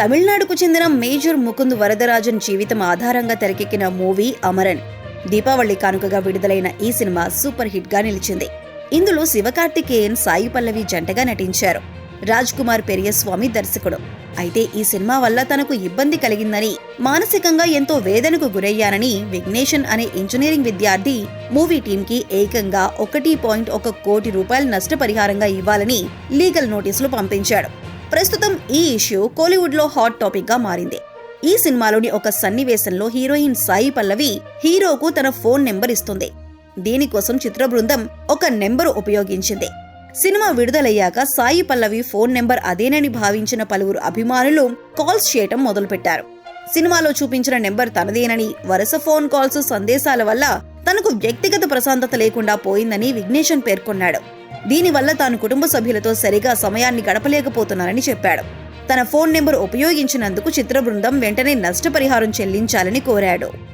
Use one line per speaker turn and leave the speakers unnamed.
తమిళనాడుకు చెందిన మేజర్ ముకుంద్ వరదరాజన్ జీవితం ఆధారంగా తెరకెక్కిన మూవీ అమరన్. దీపావళి కానుకగా విడుదలైన ఈ సినిమా సూపర్ హిట్గా నిలిచింది. ఇందులో శివకార్తికేయన్ సాయి పల్లవి జంటగా నటించారు. రాజ్ కుమార్ పెరియస్వామి దర్శకుడు. అయితే ఈ సినిమా వల్ల తనకు ఇబ్బంది కలిగిందని మానసికంగా ఎంతో వేదనకు గురయ్యానని విఘ్నేషన్ అనే ఇంజనీరింగ్ విద్యార్థి మూవీ టీంకి ఏకంగా ఒకటి పాయింట్ ఒక కోటి రూపాయల నష్టపరిహారంగా ఇవ్వాలని లీగల్ నోటీసులు పంపించాడు. ప్రస్తుతం ఈ ఇష్యూ కోలీవుడ్లో హాట్ టాపిక్గా మారింది. ఈ సినిమాలోని ఒక సన్నివేశంలో హీరోయిన్ సాయి పల్లవి హీరోకు తన ఫోన్ నెంబర్ ఇస్తుంది. దీనికోసం చిత్ర బృందం ఒక నెంబరు ఉపయోగించింది. సినిమా విడుదలయ్యాక సాయి పల్లవి ఫోన్ నెంబర్ అదేనని భావించిన పలువురు అభిమానులు కాల్స్ చేయటం మొదలుపెట్టారు. సినిమాలో చూపించిన నెంబర్ తనదేనని వరుస ఫోన్ కాల్స్ సందేశాల వల్ల తనకు వ్యక్తిగత ప్రశాంతత లేకుండా పోయిందని విఘ్నేషన్ పేర్కొన్నాడు. దీనివల్ల తాను కుటుంబ సభ్యులతో సరిగా సమయాన్ని గడపలేకపోతున్నానని చెప్పాడు. తన ఫోన్ నెంబర్ ఉపయోగించినందుకు చిత్ర బృందం వెంటనే నష్టపరిహారం చెల్లించాలని కోరాడు.